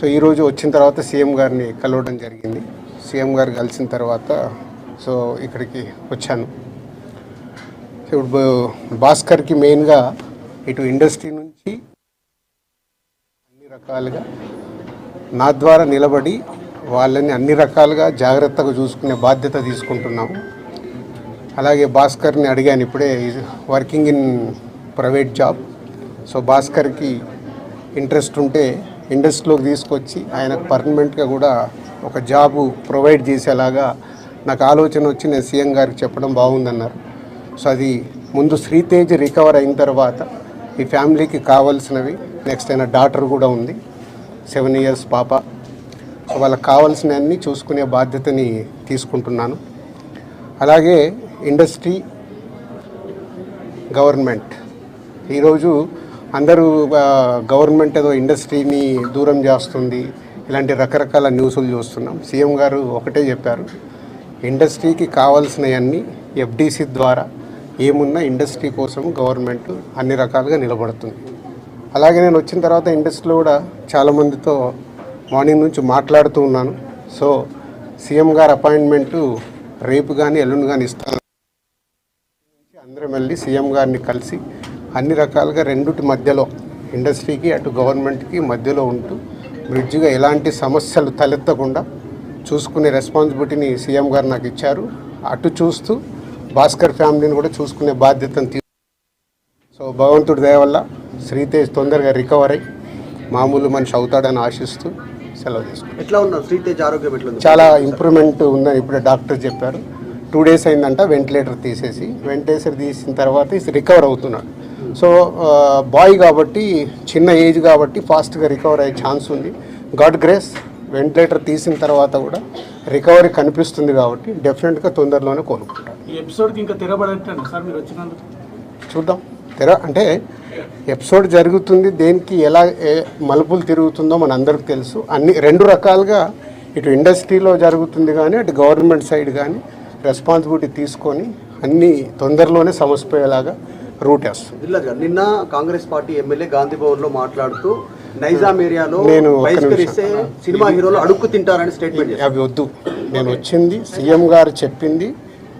So ఈరోజు వచ్చిన తర్వాత సీఎం గారిని కలవడం జరిగింది. సీఎం గారు కలిసిన తర్వాత సో ఇక్కడికి వచ్చాను. ఇప్పుడు భాస్కర్కి మెయిన్గా ఇటు ఇండస్ట్రీ నుంచి అన్ని రకాలుగా నా ద్వారా నిలబడి వాళ్ళని అన్ని రకాలుగా జాగ్రత్తగా చూసుకునే బాధ్యత తీసుకుంటున్నాము. అలాగే భాస్కర్ని అడిగాను ఇప్పుడే working in private job so భాస్కర్కి interest ఉంటే ఇండస్ట్రీలోకి తీసుకొచ్చి ఆయనకు పర్మనెంట్గా కూడా ఒక జాబు ప్రొవైడ్ చేసేలాగా నాకు ఆలోచన వచ్చి నేను సీఎం గారికి చెప్పడం బాగుందన్నారు. సో అది ముందు శ్రీతేజ్ రికవర్ అయిన తర్వాత ఈ ఫ్యామిలీకి కావాల్సినవి నెక్స్ట్ ఆయన డాటర్ కూడా ఉంది సెవెన్ ఇయర్స్ పాప. సో వాళ్ళకి కావాల్సినవన్నీ చూసుకునే బాధ్యతని తీసుకుంటున్నాను. అలాగే ఇండస్ట్రీ గవర్నమెంట్. ఈరోజు అందరూ గవర్నమెంట్ ఏదో ఇండస్ట్రీని దూరం చేస్తుంది ఇలాంటి రకరకాల న్యూస్లు చూస్తున్నాం. సీఎం గారు ఒకటే చెప్పారు ఇండస్ట్రీకి కావాల్సినవన్నీ ఎఫ్డీసీ ద్వారా ఏమున్నా ఇండస్ట్రీ కోసం గవర్నమెంట్ అన్ని రకాలుగా నిలబడుతుంది. అలాగే నేను వచ్చిన తర్వాత ఇండస్ట్రీలో కూడా చాలామందితో మార్నింగ్ నుంచి మాట్లాడుతూ ఉన్నాను. సో సీఎం గారు అపాయింట్మెంటు రేపు కానీ ఎల్లుండి కానీ ఇస్తాను. అందరం వెళ్ళి సీఎం గారిని కలిసి అన్ని రకాలుగా రెండుటి మధ్యలో ఇండస్ట్రీకి అటు గవర్నమెంట్కి మధ్యలో ఉంటూ బ్రిడ్జిగా ఎలాంటి సమస్యలు తలెత్తకుండా చూసుకునే రెస్పాన్సిబిలిటీని సీఎం గారు నాకు ఇచ్చారు. అటు చూస్తూ భాస్కర్ ఫ్యామిలీని కూడా చూసుకునే బాధ్యతను తీ సో భగవంతుడి దయ వల్ల శ్రీతేజ్ తొందరగా రికవర్ అయ్యి మామూలు మనిషి అవుతాడని ఆశిస్తూ సెలవు తీసుకుంటాను ఎట్లా ఉన్నారు? శ్రీతేజ్ ఆరోగ్యం ఎట్లా ఉంది చాలా ఇంప్రూవ్మెంట్ ఉందని ఇప్పుడే డాక్టర్ చెప్పారు. టూ డేస్ అయిందంట వెంటిలేటర్ తీసేసి వెంటిలేటర్ తీసిన తర్వాత రికవర్ అవుతున్నాడు. సో బాయ్ కాబట్టి చిన్న ఏజ్ కాబట్టి ఫాస్ట్గా రికవర్ అయ్యే ఛాన్స్ ఉంది. గాడ్ గ్రేస్ వెంటిలేటర్ తీసిన తర్వాత కూడా రికవరీ కనిపిస్తుంది కాబట్టి డెఫినెట్గా తొందరలోనే కోలుకుంటాడు ఈ ఎపిసోడ్కి ఇంకా తెరబడట్లేదు సార్ మీరు వచ్చినందుకు? చూద్దాం. తెర అంటే ఎపిసోడ్ జరుగుతుంది దేనికి ఎలా ఏ మలుపులు తిరుగుతుందో మన అందరికి తెలుసు. అన్ని రెండు రకాలుగా ఇటు ఇండస్ట్రీలో జరుగుతుంది కానీ అటు గవర్నమెంట్ సైడ్ కానీ రెస్పాన్సిబిలిటీ తీసుకొని అన్ని తొందరలోనే సమసిపోయేలాగా రూట్ వేస్తుంది నిన్న కాంగ్రెస్ పార్టీ ఎమ్మెల్యే గాంధీ భవన్లో మాట్లాడుతూ నైజాం ఏరియాలో నేను సినిమా హీరోలు అడుక్కు తింటారని స్టేట్మెంట్ అవి వద్దు. నేను వచ్చింది సీఎం గారు చెప్పింది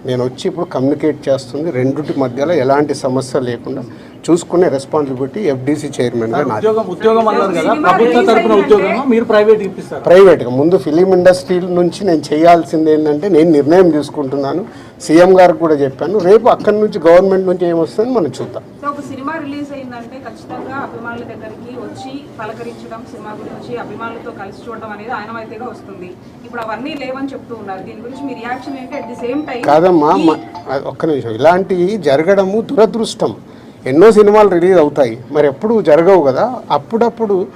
నేను వచ్చి ఇప్పుడు కమ్యూనికేట్ చేస్తుంది రెండింటి మధ్యలో ఎలాంటి సమస్య లేకుండా చూసుకునే రెస్పాన్సిబిలిటీ ఎఫ్డీసీ చైర్మన్గా నాది. ఉద్యోగం ఉద్యోగం అన్నారు కదా ప్రభుత్వ తరపున ఉద్యోగం మీరు ప్రైవేట్ ఇప్పిస్తారు? ప్రైవేట్గా ముందు ఫిలిం ఇండస్ట్రీ నుంచి నేను చేయాల్సింది ఏంటంటే నేను నిర్ణయం తీసుకుంటున్నాను. సీఎం గారికి కూడా చెప్పాను రేపు అక్కడి నుంచి గవర్నమెంట్ నుంచి ఏమొస్తుందని మనం చూద్దాం. సో ఒక సినిమా రిలీజ్ అయిందంటే ఖచ్చితంగా అభిమానుల దగ్గరికి వచ్చి పలకరించడం సినిమా గురించి అభిమానులతో కలిసి చూడడం అనేది ఆయనమైతేగా వస్తుంది. ఇప్పుడు అవన్నీ లేవని చెప్తూ ఉన్నారు. దీని గురించి మీ రియాక్షన్ ఏంటి? అట్ ది సేమ్ టైం కాదమ్మా మ- ఒక్క నిమిషం. ఇలాంటివి జరగడము దురదృష్టం. ఎన్నో సినిమాలు రిలీజ్ అవుతాయి. మరి ఎప్పుడు జరగవు కదా? అప్పుడప్పుడు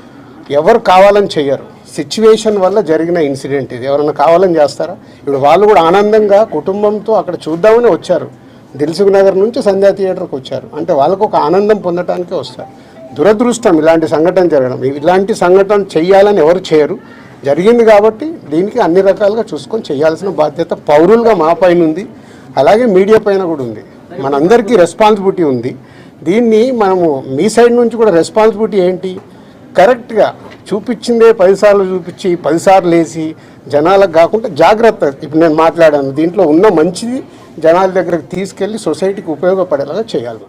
ఎవరు కావాలని చెయ్యరు. సిచ్యువేషన్ వల్ల జరిగిన ఇన్సిడెంట్ ఇది. ఎవరైనా కావాలని చేస్తారా? ఇప్పుడు వాళ్ళు కూడా ఆనందంగా కుటుంబంతో అక్కడ చూద్దామని వచ్చారు. దిల్సుఖ్ నగర్ నుంచి సంధ్యా థియేటర్కి వచ్చారు. అంటే వాళ్ళకు ఒక ఆనందం పొందటానికే వస్తారు. దురదృష్టం ఇలాంటి సంఘటన జరగడం. ఇలాంటి సంఘటన చేయాలని ఎవరు చేయరు. జరిగింది కాబట్టి దీనికి అన్ని రకాలుగా చూసుకొని చేయాల్సిన బాధ్యత పౌరులుగా మా పైన ఉంది. అలాగే మీడియా పైన కూడా ఉంది. మనందరికీ రెస్పాన్సిబిలిటీ ఉంది. దీన్ని మనము మీ సైడ్ నుంచి కూడా రెస్పాన్సిబిలిటీ ఏంటి? కరెక్ట్గా చూపించిందే పదిసార్లు చూపించి పదిసార్లు వేసి జనాలకు కాకుండా జాగ్రత్త ఇప్పుడు నేను మాట్లాడాను దీంట్లో ఉన్న మంచిది జనాల దగ్గరకు తీసుకెళ్ళి సొసైటీకి ఉపయోగపడేలాగా చేయాలి.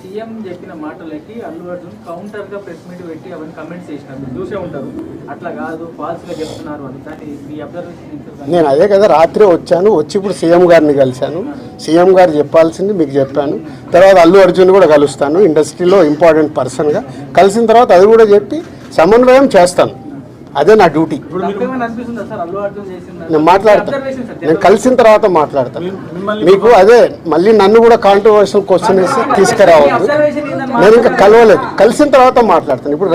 సీఎం చెప్పిన మాటలకి అల్లు అర్జున్ కౌంటర్గా ప్రెస్ మీట్ పెట్టి అవన్నీ కమెంట్స్ చేసినారు. మీరు చూసే ఉంటారు. అట్లా కాదు ఫాల్స్గా చెప్తున్నారు అని. దాన్ని మీ అబ్జర్వేషన్ నేను అదే కదా రాత్రి వచ్చాను. వచ్చి ఇప్పుడు సీఎం గారిని కలిశాను. సీఎం గారు చెప్పాల్సింది మీకు చెప్పాను. తర్వాత అల్లు అర్జున్ కూడా కలుస్తాను. ఇండస్ట్రీలో ఇంపార్టెంట్ పర్సన్గా కలిసిన తర్వాత అది కూడా చెప్పి సమన్వయం చేస్తాను. అదే నా డ్యూటీ. నేను మాట్లాడతాను నేను కలిసిన తర్వాత మాట్లాడతాను మీకు అదే మళ్ళీ నన్ను కూడా కాంట్రవర్షియల్ క్వశ్చన్ వేసి తీసుకురావద్దు. నేను ఇంకా కలవలేదు. కలిసిన తర్వాత మాట్లాడతాను. ఇప్పుడు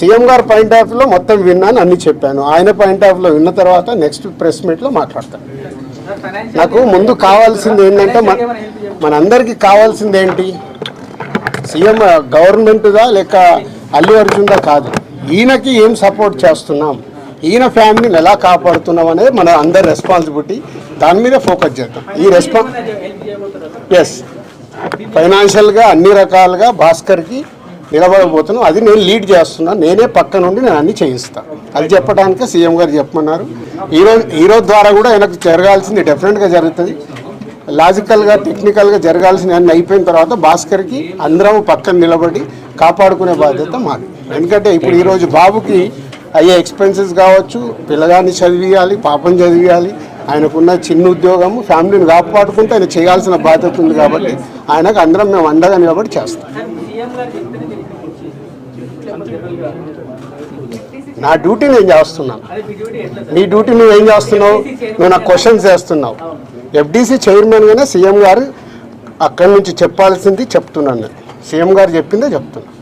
సీఎం గారు పాయింట్ ఆఫ్లో మొత్తం విన్నాను అన్ని చెప్పాను. ఆయన పాయింట్ ఆఫ్లో విన్న తర్వాత నెక్స్ట్ ప్రెస్ మీట్లో మాట్లాడతాను నాకు ముందు కావాల్సింది ఏంటంటే మన మనందరికీ కావాల్సింది ఏంటి? సీఎం గవర్నమెంట్దా లేక అల్లు అర్జున్దా కాదు. ఈయనకి ఏం సపోర్ట్ చేస్తున్నాం? ఈయన ఫ్యామిలీని ఎలా కాపాడుతున్నాం అనేది మన అందరి రెస్పాన్సిబిలిటీ దాని మీద ఫోకస్ చేద్దాం. ఈ రెస్పాన్స్ ఎస్ ఫైనాన్షియల్గా అన్ని రకాలుగా భాస్కర్కి నిలబడబోతున్నాం. అది నేను లీడ్ చేస్తున్నాను నేనే పక్క నుండి నేను అన్ని చేయిస్తాను అది చెప్పడానికి సీఎం గారు చెప్పమన్నారు. ఈరోజు ఈరోజు ద్వారా కూడా ఆయనకు జరగాల్సింది డెఫినెట్గా జరుగుతుంది. లాజికల్గా టెక్నికల్గా జరగాల్సిన అన్ని అయిపోయిన తర్వాత భాస్కర్కి అందరం పక్కన నిలబడి కాపాడుకునే బాధ్యత మాది. ఎందుకంటే ఇప్పుడు ఈరోజు బాబుకి అయ్యే ఎక్స్పెన్సెస్ కావచ్చు పిల్లగాన్ని చదివియాలి పాపం చదివియాలి ఆయనకున్న చిన్న ఉద్యోగము ఫ్యామిలీని కాపాడుకుంటే ఆయన చేయాల్సిన బాధ్యత ఉంది కాబట్టి ఆయనకు అందరం మేము అండగాని కాబట్టి చేస్తాం. నా డ్యూటీ నేను చేస్తున్నాను. నీ డ్యూటీ నువ్వు ఏం చేస్తున్నావు? నువ్వు నాకు క్వశ్చన్స్ చేస్తున్నావు. ఎఫ్డీసీ చైర్మన్గానే సీఎం గారు అక్కడి నుంచి చెప్పాల్సింది చెప్తున్నాను నేను. సీఎం గారు చెప్పిందే చెప్తున్నా.